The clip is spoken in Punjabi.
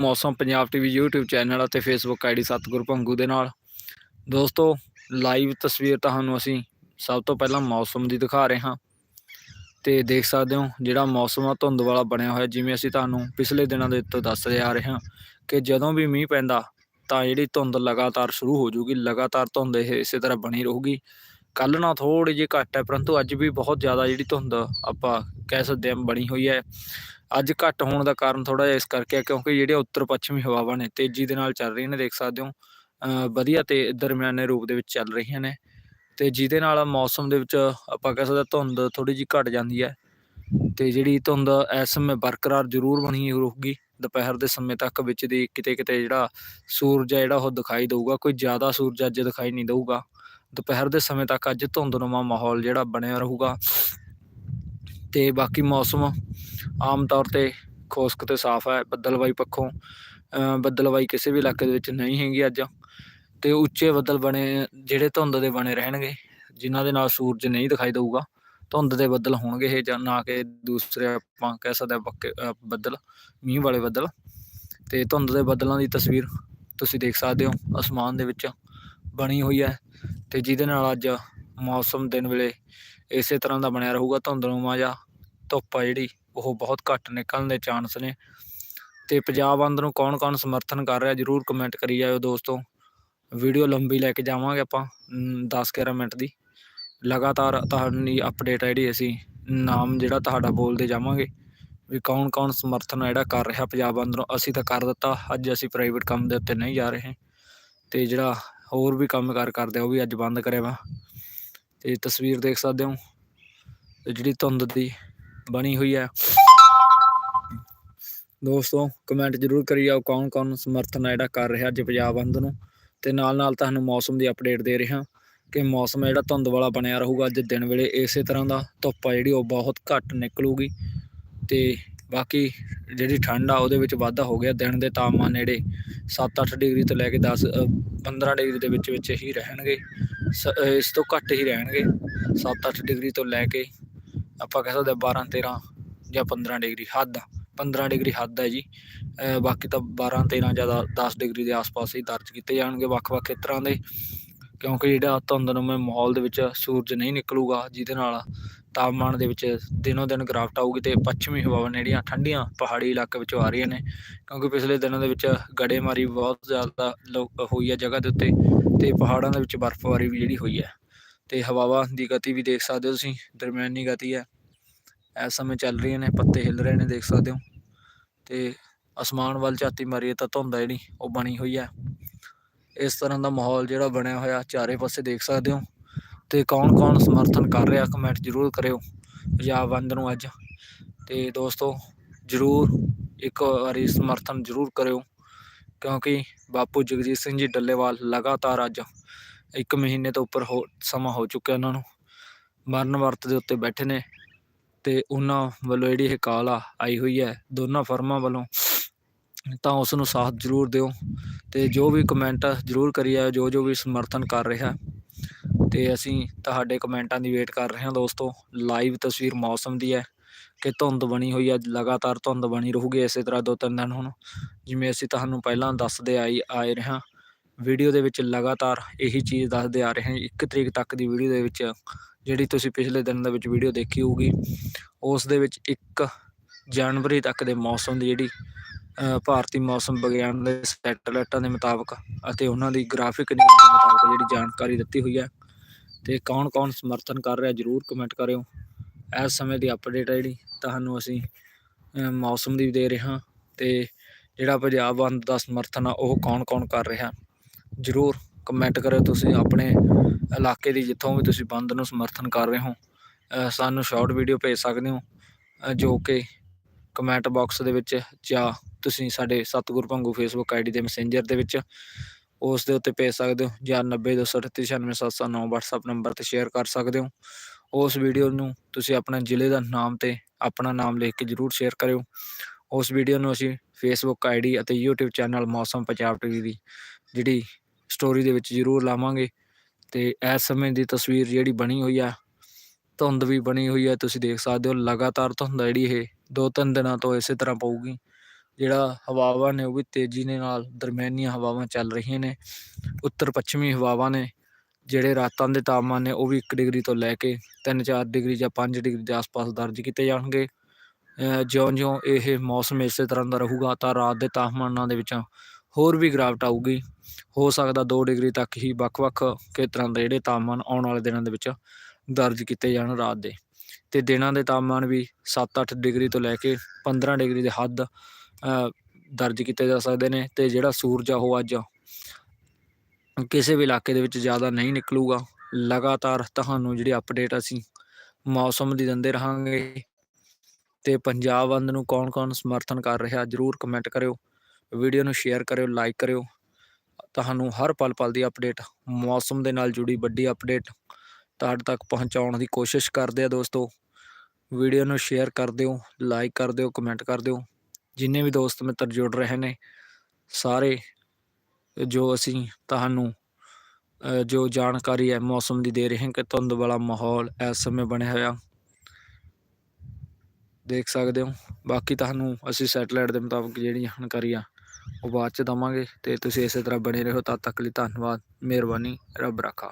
Mausam Punjab TV YouTube channel ਅਤੇ Facebook ਆਈਡੀ ਸਤਗੁਰ ਭੰਗੂ ਦੇ ਨਾਲ। ਦੋਸਤੋ ਲਾਈਵ ਤਸਵੀਰ ਤੁਹਾਨੂੰ ਅਸੀਂ ਸਭ ਤੋਂ ਪਹਿਲਾਂ ਮੌਸਮ ਦੀ ਦਿਖਾ ਰਹੇ ਹਾਂ। ਤੇ ਦੇਖ ਸਕਦੇ ਹੋ, ਜਿਹੜਾ ਮੌਸਮ ਆ ਧੁੰਦ ਵਾਲਾ ਬਣਿਆ ਹੋਇਆ, ਜਿਵੇਂ ਅਸੀਂ ਤੁਹਾਨੂੰ ਪਿਛਲੇ ਦਿਨਾਂ ਦੇ ਉੱਤੇ ਦੱਸਦੇ ਆ ਰਹੇ ਹਾਂ ਕਿ ਜਦੋਂ ਵੀ ਮੀਂਹ ਪੈਂਦਾ, ਤਾਂ ਜਿਹੜੀ ਧੁੰਦ ਲਗਾਤਾਰ ਸ਼ੁਰੂ ਹੋ ਜੂਗੀ ਲਗਾਤਾਰ ਧੁੰਦ ਇਹ ਇਸੇ ਤਰ੍ਹਾਂ ਬਣੀ ਰਹੂਗੀ। ਕੱਲ ਨਾਲ ਥੋੜੀ ਜਿਹੀ ਘੱਟ ਹੈ, ਪਰੰਤੂ ਅੱਜ ਵੀ ਬਹੁਤ ਜ਼ਿਆਦਾ ਜਿਹੜੀ ਧੁੰਦ ਆਪਾਂ ਕਹਿ ਸਕਦੇ ਹਾਂ ਬਣੀ ਹੋਈ ਹੈ। ਅੱਜ ਘੱਟ ਹੋਣ ਦਾ ਕਾਰਨ ਥੋੜਾ ਜਿਹਾ ਇਸ ਕਰਕੇ ਹੈ ਕਿਉਂਕਿ ਜਿਹੜੇ ਉੱਤਰ ਪੱਛਮੀ ਹਵਾਵਾਂ ਨੇ ਤੇਜ਼ੀ ਦੇ ਨਾਲ ਚੱਲ ਰਹੀਆਂ ਨੇ, ਦੇਖ ਸਕਦੇ ਹੋ ਵਧੀਆ ਤੇ ਦਰਮਿਆਨੇ ਰੂਪ ਦੇ ਵਿੱਚ ਚੱਲ ਰਹੀਆਂ ਨੇ ਤੇ ਜਿਹਦੇ ਨਾਲ ਮੌਸਮ ਦੇ ਵਿੱਚ ਆਪਾਂ ਕਹਿ ਸਕਦੇ ਧੁੰਦ ਥੋੜੀ ਜਿਹੀ ਘਟ ਜਾਂਦੀ ਹੈ ਤੇ ਜਿਹੜੀ ਧੁੰਦ ਇਸ ਸਮੇਂ ਬਰਕਰਾਰ ਜ਼ਰੂਰ ਬਣੀ ਰਹੂਗੀ, ਦੁਪਹਿਰ ਦੇ ਸਮੇਂ ਤੱਕ ਵਿੱਚ ਦੀ ਕਿਤੇ ਕਿਤੇ ਜਿਹੜਾ ਸੂਰਜ ਹੈ ਜਿਹੜਾ ਉਹ ਦਿਖਾਈ ਦੇਊਗਾ, ਕੋਈ ਜ਼ਿਆਦਾ ਸੂਰਜ ਅੱਜ ਦਿਖਾਈ ਨਹੀਂ ਦੇਊਗਾ। ਦੁਪਹਿਰ ਦੇ ਸਮੇਂ ਤੱਕ ਅੱਜ ਧੁੰਦਨੁਮਾ ਮਾਹੌਲ ਜਿਹੜਾ ਬਣਿਆ ਰਹੂਗਾ ਤੇ ਬਾਕੀ ਮੌਸਮ ਆਮ ਤੌਰ ਤੇ ਖੁਸ਼ਕ ਤੇ ਸਾਫ਼ ਹੈ ਬੱਦਲਬਾਈ ਪੱਖੋਂ ਅ, ਬੱਦਲਬਾਈ ਕਿਸੇ ਵੀ ਇਲਾਕੇ ਦੇ ਵਿੱਚ ਨਹੀਂ ਹੈਗੀ ਅੱਜ ਤੇ ਉੱਚੇ ਬੱਦਲ ਬਣੇ ਜਿਹੜੇ ਧੁੰਦ ਦੇ ਬਣੇ ਰਹਿਣਗੇ ਜਿਨ੍ਹਾਂ ਦੇ ਨਾਲ ਸੂਰਜ ਨਹੀਂ ਦਿਖਾਈ ਦੇਊਗਾ ਧੁੰਦ ਦੇ ਬੱਦਲ ਹੋਣਗੇ ਇਹ ਜਾਂ ਨਾ ਕਿ ਦੂਸਰੇ ਆਪਾਂ ਕਹਿ ਸਕਦੇ ਪੱਕੇ ਬੱਦਲ ਮੀਂਹ ਵਾਲੇ ਬੱਦਲ ਤੇ ਧੁੰਦ ਦੇ ਬੱਦਲਾਂ ਦੀ ਤਸਵੀਰ ਤੁਸੀਂ ਦੇਖ ਸਕਦੇ ਹੋ ਅਸਮਾਨ ਦੇ ਵਿੱਚ ਬਣੀ ਹੋਈ ਹੈ ਤੇ ਜਿਹਦੇ ਨਾਲ ਅੱਜ ਮੌਸਮ ਦਿਨ ਵੇਲੇ ਇਸੇ ਤਰ੍ਹਾਂ ਦਾ ਬਣਿਆ ਰਹੂਗਾ ਧੁੰਦਨੁਮਾ ਜਾਂ ਧੁੱਪ ਆ ਜਿਹੜੀ, ਉਹ ਬਹੁਤ ਘੱਟ ਨਿਕਲਣ ਦੇ ਚਾਂਸ ਨੇ। ਤੇ ਪੰਜਾਬ ਅੰਦਰ ਨੂੰ ਕੌਣ-ਕੌਣ ਸਮਰਥਨ ਕਰ ਰਿਹਾ, ਜਰੂਰ ਕਮੈਂਟ ਕਰੀ ਜਾਇਓ ਦੋਸਤੋ। ਵੀਡੀਓ ਲੰਬੀ ਲੈ ਕੇ ਜਾਵਾਂਗੇ ਆਪਾਂ 10-11 ਮਿੰਟ ਦੀ। ਲਗਾਤਾਰ ਤੁਹਾਡੀ ਅਪਡੇਟ ਜਿਹੜੀ, ਅਸੀਂ ਨਾਮ ਜਿਹੜਾ ਤੁਹਾਡਾ ਬੋਲਦੇ ਜਾਵਾਂਗੇ। ਵੀ ਕੌਣ-ਕੌਣ ਸਮਰਥਨ ਜਿਹੜਾ ਕਰ ਰਿਹਾ ਪੰਜਾਬ ਅੰਦਰੋਂ। ਅਸੀਂ ਤਾਂ ਕਰ ਦਿੱਤਾ, ਅੱਜ ਅਸੀਂ ਪ੍ਰਾਈਵੇਟ ਕੰਮ ਦੇ ਉੱਤੇ ਨਹੀਂ ਜਾ ਰਹੇ। ਤੇ ਜਿਹੜਾ ਹੋਰ ਵੀ ਕੰਮ ਕਾਰ ਕਰਦੇ ਉਹ ਵੀ ਅੱਜ ਬੰਦ ਕਰਿਆ ਵਾ। ਤੇ ਤਸਵੀਰ ਦੇਖ ਸਕਦੇ ਹੋ ਜਿਹੜੀ ਧੁੰਦ ਦੀ ਬਣੀ ਹੋਈ ਹੈ। ਦੋਸਤੋ ਕਮੈਂਟ ਜ਼ਰੂਰ ਕਰੀ ਜਾਓ ਕੌਣ ਕੌਣ ਸਮਰਥਨ ਆ ਜਿਹੜਾ ਕਰ ਰਿਹਾ ਅੱਜ ਪੰਜਾਬ ਅੰਦਰ ਨੂੰ। ਤੇ ਨਾਲ ਨਾਲ ਤੁਹਾਨੂੰ ਮੌਸਮ ਦੀ ਅਪਡੇਟ ਦੇ ਰਿਹਾ। ਕਿ ਮੌਸਮ ਜਿਹੜਾ ਧੁੰਦ ਵਾਲਾ ਬਣਿਆ ਰਹੂਗਾ ਅੱਜ ਦਿਨ ਵੇਲੇ ਇਸੇ ਤਰ੍ਹਾਂ ਦਾ ਧੁੱਪ ਆ ਜਿਹੜੀ ਉਹ ਬਹੁਤ ਘੱਟ ਨਿਕਲੂਗੀ। ਤੇ ਬਾਕੀ ਜਿਹੜੀ ਠੰਡ ਆ ਉਹਦੇ ਵਿੱਚ ਵਾਧਾ ਹੋ ਗਿਆ। ਦਿਨ ਦੇ ਤਾਪਮਾਨ ਨੇੜੇ 7-8 ਡਿਗਰੀ ਤੋਂ ਲੈ ਕੇ 10 ਅ, 15 ਡਿਗਰੀ ਦੇ ਵਿੱਚ ਵਿੱਚ ਹੀ ਰਹਿਣਗੇ। ਸ- ਇਸ ਤੋਂ ਘੱਟ ਹੀ ਰਹਿਣਗੇ। 7-8 ਡਿਗਰੀ ਤੋਂ ਲੈ ਕੇ ਆਪਾਂ ਕਹਿ ਸਕਦੇ 12-13 ਜਾਂ 15 ਡਿਗਰੀ ਹੱਦ ਆ। 15 ਡਿਗਰੀ ਹੱਦ ਹੈ ਜੀ। ਬਾਕੀ ਤਾਂ 12 13 ਜਾਂ 10 ਡਿਗਰੀ ਦੇ ਆਸ-ਪਾਸ ਹੀ ਦਰਜ ਕੀਤੇ ਜਾਣਗੇ ਵੱਖ-ਵੱਖ ਖੇਤਰਾਂ ਦੇ। ਕਿਉਂਕਿ ਜਿਹੜਾ ਧੁੰਦਨਮੇ ਮਾਹੌਲ ਦੇ ਵਿੱਚ ਸੂਰਜ ਨਹੀਂ ਨਿਕਲੂਗਾ ਜਿਹਦੇ ਨਾਲ ਤਾਪਮਾਨ ਦੇ ਵਿੱਚ ਦਿਨੋ ਦਿਨ ਗਿਰਾਵਟ ਆਊਗੀ ਤੇ ਪੱਛਮੀ ਹਵਾਵਾਂ ਜਿਹੜੀਆਂ ਠੰਡੀਆਂ ਪਹਾੜੀ ਇਲਾਕੇ ਵਿੱਚੋਂ ਆ ਰਹੀਆਂ ਨੇ। ਕਿਉਂਕਿ ਪਿਛਲੇ ਦਿਨਾਂ ਦੇ ਵਿੱਚ ਗੜੇਮਾਰੀ ਬਹੁਤ ਜ਼ਿਆਦਾ ਲੋ- ਹੋਈ ਹੈ ਜਗ੍ਹਾ ਦੇ ਉੱਤੇ ਤੇ ਪਹਾੜਾਂ ਦੇ ਵਿੱਚ ਬਰਫ਼ਬਾਰੀ ਵੀ ਜਿਹੜੀ ਹੋਈ ਹੈ ਤੇ ਹਵਾਵਾਂ ਦੀ ਗਤੀ ਵੀ ਦੇਖ ਸਕਦੇ ਹੋ ਤੁਸੀਂ, ਦਰਮਿਆਨੀ ਗਤੀ ਹੈ। ਇਸ ਸਮੇਂ ਚੱਲ ਰਹੀਆਂ ਨੇ, ਪੱਤੇ ਹਿੱਲ ਰਹੇ ਨੇ, ਦੇਖ ਸਕਦੇ ਹੋ। ਤੇ ਅਸਮਾਨ ਵੱਲ ਝਾਤੀ ਮਾਰੀਏ ਤਾਂ ਧੁੰਦ ਹੈ ਜਿਹੜੀ, ਉਹ ਬਣੀ ਹੋਈ ਹੈ। ਇਸ ਤਰ੍ਹਾਂ ਦਾ ਮਾਹੌਲ ਜਿਹੜਾ ਬਣਿਆ ਹੋਇਆ, ਚਾਰੇ ਪਾਸੇ ਦੇਖ ਸਕਦੇ ਹੋ। ਤੇ ਕੌਣ ਕੌਣ ਸਮਰਥਨ ਕਰ ਰਿਹਾ, ਕਮੈਂਟ ਜ਼ਰੂਰ ਕਰਿਓ। ਪੰਜਾਬ ਬੰਦ ਨੂੰ ਅੱਜ। ਤੇ ਦੋਸਤੋ, ਜ਼ਰੂਰ ਇੱਕ ਵਾਰੀ ਸਮਰਥਨ ਜ਼ਰੂਰ ਕਰਿਓ। ਕਿਉਂਕਿ ਬਾਪੂ ਜਗਜੀਤ ਸਿੰਘ ਜੀ ਡੱਲੇਵਾਲ ਲਗਾਤਾਰ ਅੱਜ ਇੱਕ ਮਹੀਨੇ ਤੋਂ ਉੱਪਰ ਹੋ, ਸਮਾਂ ਹੋ ਚੁੱਕਿਆ ਉਹਨਾਂ ਨੂੰ। ਮਰਨ ਵਰਤ ਦੇ ਉੱਤੇ ਬੈਠੇ ਨੇ ਤੇ ਉਹਨਾਂ ਵੱਲੋਂ ਜਿਹੜੀ ਇਹ ਕਾਲ ਆ, ਆਈ ਹੋਈ ਹੈ ਦੋਨਾਂ ਫਰਮਾਂ ਵੱਲੋਂ, ਤਾਂ ਉਸ ਨੂੰ ਸਾਥ ਜ਼ਰੂਰ ਦਿਓ ਤੇ ਜੋ ਵੀ ਕਮੈਂਟ ਜ਼ਰੂਰ ਕਰੀ ਜਾਇਓ, ਜੋ ਜੋ ਵੀ ਸਮਰਥਨ ਕਰ ਰਿਹਾ। ਤੇ ਅਸੀਂ ਤੁਹਾਡੇ ਕਮੈਂਟਾਂ ਦੀ ਵੇਟ ਕਰ ਰਹੇ ਹਾਂ ਦੋਸਤੋ ਲਾਈਵ ਤਸਵੀਰ ਮੌਸਮ ਦੀ ਹੈ ਕਿ ਧੁੰਦ ਬਣੀ ਹੋਈ ਹੈ ਲਗਾਤਾਰ ਧੁੰਦ ਬਣੀ ਰਹੂਗੀ ਇਸੇ ਤਰ੍ਹਾਂ ਦੋ ਤਿੰਨ ਦਿਨ ਹੁਣ। ਜਿਵੇਂ ਅਸੀਂ ਤੁਹਾਨੂੰ ਪਹਿਲਾਂ ਦੱਸਦੇ ਆਈ, ਆਏ ਰਹੇ ਹਾਂ ਵੀਡੀਓ ਦੇ ਵਿੱਚ ਲਗਾਤਾਰ ਇਹੀ ਚੀਜ਼ ਦੱਸਦੇ ਆ ਰਹੇ ਹਾਂ। ਇੱਕ ਤਰੀਕ ਤੱਕ ਦੀ ਵੀਡੀਓ ਦੇ ਵਿੱਚ, ਜਿਹੜੀ ਤੁਸੀਂ ਪਿਛਲੇ ਦਿਨ ਦੇ ਵਿੱਚ ਵੀਡੀਓ ਦੇਖੀ ਹੋਊਗੀ, ਉਸ ਦੇ ਵਿੱਚ 1 ਜਨਵਰੀ ਤੱਕ ਦੇ ਮੌਸਮ ਦੀ ਜਿਹੜੀ ਭਾਰਤੀ ਮੌਸਮ ਵਿਗਿਆਨ ਦੇ ਸੈਟੇਲਾਈਟਾਂ ਦੇ ਮੁਤਾਬਕ ਅਤੇ ਉਹਨਾਂ ਦੀ ਗ੍ਰਾਫਿਕ ਨਿਊਜ਼ ਦੇ ਮੁਤਾਬਕ ਜਿਹੜੀ ਜਾਣਕਾਰੀ ਦਿੱਤੀ ਹੋਈ ਹੈ। ਤੇ ਕੌਣ-ਕੌਣ ਸਮਰਥਨ ਕਰ ਰਿਹਾ, ਜਰੂਰ ਕਮੈਂਟ ਕਰਿਓ। ਇਸ ਸਮੇਂ ਦੀ ਅਪਡੇਟ ਹੈ ਜਿਹੜੀ, ਤੁਹਾਨੂੰ ਅਸੀਂ ਮੌਸਮ ਦੀ ਦੇ ਰਹੇ ਹਾਂ। ਤੇ ਜਿਹੜਾ ਪੰਜਾਬ ਬੰਦ ਦਾ ਸਮਰਥਨ ਆ, ਉਹ ਕੌਣ-ਕੌਣ ਕਰ ਰਿਹਾ? ਜਰੂਰ ਕਮੈਂਟ ਕਰਿਓ ਤੁਸੀਂ ਆਪਣੇ ਇਲਾਕੇ ਦੀ ਜਿੱਥੋਂ ਵੀ ਤੁਸੀਂ ਬੰਦ ਨੂੰ ਸਮਰਥਨ ਕਰ ਰਹੇ ਹੋ ਸਾਨੂੰ ਸ਼ਾਰਟ ਵੀਡੀਓ ਭੇਜ ਸਕਦੇ ਹੋ ਜੋ ਕਿ ਕਮੈਂਟ ਬਾਕਸ ਦੇ ਵਿੱਚ ਜਾਂ ਤੁਸੀਂ ਸਾਡੇ ਸਤਿਗੁਰ ਭੰਗੂ ਫੇਸਬੁੱਕ ਆਈਡੀ ਦੇ ਮੈਸੇਂਜਰ ਦੇ ਵਿੱਚ ਉਸ ਦੇ ਉੱਤੇ ਭੇਜ ਸਕਦੇ ਹੋ ਜਾਂ 9028397709 WhatsApp ਨੰਬਰ ਤੇ ਸ਼ੇਅਰ ਕਰ ਸਕਦੇ ਹੋ। ਉਸ ਵੀਡੀਓ ਨੂੰ ਤੁਸੀਂ ਆਪਣੇ ਜ਼ਿਲ੍ਹੇ ਦਾ ਨਾਮ ਤੇ ਆਪਣਾ ਨਾਮ ਲਿਖ ਕੇ ਜਰੂਰ ਸ਼ੇਅਰ ਕਰਿਓ। ਉਸ ਵੀਡੀਓ ਨੂੰ ਅਸੀਂ ਫੇਸਬੁੱਕ ਆਈਡੀ ਅਤੇ YouTube channel Mausam Punjab TV ਦੀ ਜਿਹੜੀ ਸਟੋਰੀ ਦੇ ਵਿੱਚ ਜਰੂਰ ਲਾਵਾਂਗੇ ਤੇ ਇਸ ਸਮੇਂ ਦੀ ਤਸਵੀਰ ਜਿਹੜੀ ਬਣੀ ਹੋਈ ਆ, ਧੁੰਦ ਵੀ ਬਣੀ ਹੋਈ ਹੈ ਤੁਸੀਂ ਦੇਖ ਸਕਦੇ ਹੋ ਲਗਾਤਾਰ ਧੁੰਦ ਜਿਹੜੀ ਇਹ ਦੋ ਤਿੰਨ ਦਿਨਾਂ ਤੋਂ ਇਸੇ ਤਰ੍ਹਾਂ ਪਊਗੀ, ਜਿਹੜਾ ਹਵਾਵਾਂ ਨੇ ਉਹ ਵੀ ਤੇਜ਼ੀ ਦੇ ਨਾਲ ਦਰਮਿਆਨੀਆਂ ਹਵਾਵਾਂ ਚੱਲ ਰਹੀਆਂ ਨੇ ਉੱਤਰ ਪੱਛਮੀ ਹਵਾਵਾਂ ਨੇ, ਜਿਹੜੇ ਰਾਤਾਂ ਦੇ ਤਾਪਮਾਨ ਨੇ ਉਹ ਵੀ 1 ਡਿਗਰੀ ਤੋਂ ਲੈ ਕੇ 3-4 ਡਿਗਰੀ ਜਾਂ 5 ਡਿਗਰੀ ਦੇ ਆਸ-ਪਾਸ ਦਰਜ ਕੀਤੇ ਜਾਣਗੇ। ਜਿਉਂ-ਜਿਉਂ ਇਹ ਮੌਸਮ ਇਸੇ ਤਰ੍ਹਾਂ ਦਾ ਰਹੂਗਾ ਤਾਂ ਰਾਤ ਦੇ ਤਾਪਮਾਨਾਂ ਦੇ ਵਿੱਚ ਹੋਰ ਵੀ ਗਿਰਾਵਟ ਆਊਗੀ। ਹੋ ਸਕਦਾ 2 ਡਿਗਰੀ ਤੱਕ ਹੀ ਵੱਖ-ਵੱਖ ਖੇਤਰਾਂ ਦੇ ਜਿਹੜੇ ਤਾਪਮਾਨ ਆਉਣ ਵਾਲੇ ਦਿਨਾਂ ਦੇ ਵਿੱਚ ਦਰਜ ਕੀਤੇ ਜਾਣ ਰਾਤ ਦੇ। ਤੇ ਦਿਨਾਂ ਦੇ ਤਾਪਮਾਨ ਵੀ 7-8 ਡਿਗਰੀ ਤੋਂ ਲੈ ਕੇ 15 ਡਿਗਰੀ ਦੇ ਹੱਦ ਦਰਜ ਕੀਤੇ ਜਾ ਸਕਦੇ ਨੇ ਤੇ ਜਿਹੜਾ ਸੂਰਜ ਆ ਉਹ ਅੱਜ ਕਿਸੇ ਵੀ ਇਲਾਕੇ ਦੇ ਵਿੱਚ ਜ਼ਿਆਦਾ ਨਹੀਂ ਨਿਕਲੂਗਾ। ਲਗਾਤਾਰ ਤੁਹਾਨੂੰ ਜਿਹੜੀ ਅਪਡੇਟ ਅਸੀਂ ਮੌਸਮ ਦੀ ਦਿੰਦੇ ਰਹਾਂਗੇ ਤੇ ਪੰਜਾਬ ਬੰਦ ਨੂੰ ਕੌਣ-ਕੌਣ ਸਮਰਥਨ ਕਰ ਰਿਹਾ, ਜਰੂਰ ਕਮੈਂਟ ਕਰਿਓ। ਵੀਡੀਓ ਨੂੰ ਸ਼ੇਅਰ ਕਰਿਓ ਲਾਈਕ ਕਰਿਓ। ਤੁਹਾਨੂੰ ਹਰ ਪਲ ਪਲ ਦੀ ਅਪਡੇਟ ਮੌਸਮ ਦੇ ਨਾਲ ਜੁੜੀ ਵੱਡੀ ਅਪਡੇਟ ਤੁਹਾਡੇ ਤੱਕ ਪਹੁੰਚਾਉਣ ਦੀ ਕੋਸ਼ਿਸ਼ ਕਰਦੇ ਆ ਦੋਸਤੋ। ਵੀਡੀਓ ਨੂੰ ਸ਼ੇਅਰ ਕਰ ਦਿਓ ਲਾਈਕ ਕਰ ਦਿਓ ਕਮੈਂਟ ਕਰ ਦਿਓ। ਜਿੰਨੇ ਵੀ ਦੋਸਤ ਮਿੱਤਰ ਜੁੜ ਰਹੇ ਨੇ, ਸਾਰੇ ਜੋ ਅਸੀਂ ਤੁਹਾਨੂੰ ਜੋ ਜਾਣਕਾਰੀ ਹੈ ਮੌਸਮ ਦੀ ਦੇ ਰਹੇ ਹਾਂ ਕਿ ਧੁੰਦ ਵਾਲਾ ਮਾਹੌਲ ਇਸ ਸਮੇਂ ਬਣਿਆ ਹੋਇਆ। ਦੇਖ ਸਕਦੇ ਹੋ। ਬਾਕੀ ਤੁਹਾਨੂੰ ਅਸੀਂ ਸੈਟਲਾਈਟ ਦੇ ਮੁਤਾਬਕ ਜਿਹੜੀ ਜਾਣਕਾਰੀ ਆ ਉਹ ਬਾਅਦ ਚ ਦਵਾਂਗੇ ਤੇ ਤੁਸੀਂ ਇਸੇ ਤਰ੍ਹਾਂ ਬਣੇ ਰਹੋ। ਤਦ ਤੱਕ ਲਈ ਧੰਨਵਾਦ। ਮਿਹਰਬਾਨੀ। ਰੱਬ ਰਾਖਾ।